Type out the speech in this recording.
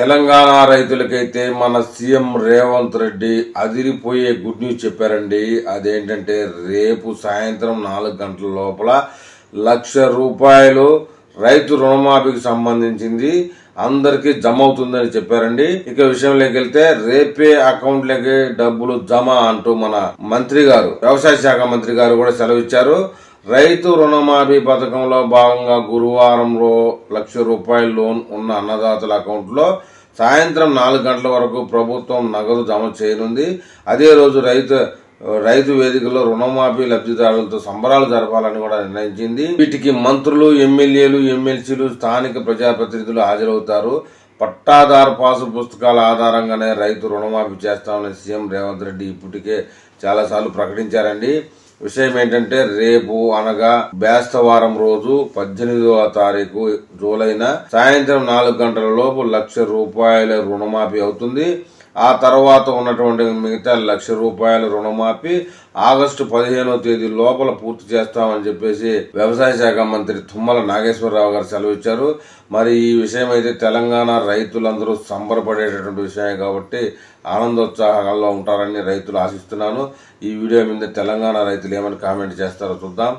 తెలంగాణ రైతులకైతే మన సీఎం రేవంత్ రెడ్డి అదిరిపోయే గుడ్ న్యూస్ చెప్పారండి. అదేంటంటే రేపు సాయంత్రం నాలుగు గంటల లోపల లక్ష రూపాయలు రైతు రుణమాఫీకి సంబంధించింది అందరికీ జమ అవుతుందని చెప్పారండి. ఇక విషయంలోకి వెళ్తే రేపే అకౌంట్లకి డబ్బులు జమ అంటూ మన మంత్రి గారు వ్యవసాయ శాఖ మంత్రి గారు కూడా సెలవిచ్చారు. రైతు రుణమాఫీ పథకంలో భాగంగా గురువారంలో లక్ష రూపాయల లోన్ ఉన్న అన్నదాతల అకౌంట్లో సాయంత్రం నాలుగు గంటల వరకు ప్రభుత్వం నగదు జమ చేయనుంది. అదే రోజు రైతు రైతు వేదికలో రుణమాఫీ లబ్ధిదారులతో సంబరాలు జరపాలని కూడా నిర్ణయించింది. వీటికి మంత్రులు ఎమ్మెల్యేలు ఎమ్మెల్సీలు స్థానిక ప్రజాప్రతినిధులు హాజరవుతారు. పట్టాదారు పాసు పుస్తకాల ఆధారంగానే రైతు రుణమాఫీ చేస్తామని సీఎం రేవంత్ రెడ్డి ఇప్పటికే చాలాసార్లు ప్రకటించారండి. విషయం ఏంటంటే రేపు అనగా బేస్తవారం రోజు పద్దెనిమిదవ తారీఖు జూలైన సాయంత్రం నాలుగు గంటల లోపు లక్ష రూపాయల రుణమాఫీ అవుతుంది. ఆ తర్వాత ఉన్నటువంటి మిగతా లక్ష రూపాయల రుణమాఫీ ఆగస్టు పదిహేనవ తేదీ లోపల పూర్తి చేస్తామని చెప్పేసి వ్యవసాయ శాఖ మంత్రి తుమ్మల నాగేశ్వరరావు గారు సెలవిచ్చారు మరి ఈ విషయం అయితే తెలంగాణ రైతులందరూ సంబరపడేటటువంటి విషయం కాబట్టి ఆనందోత్సాహాల్లో ఉంటారని రైతులు ఆశిస్తున్నాను. ఈ వీడియో మీద తెలంగాణ రైతులు ఏమని కామెంట్ చేస్తారో చూద్దాం.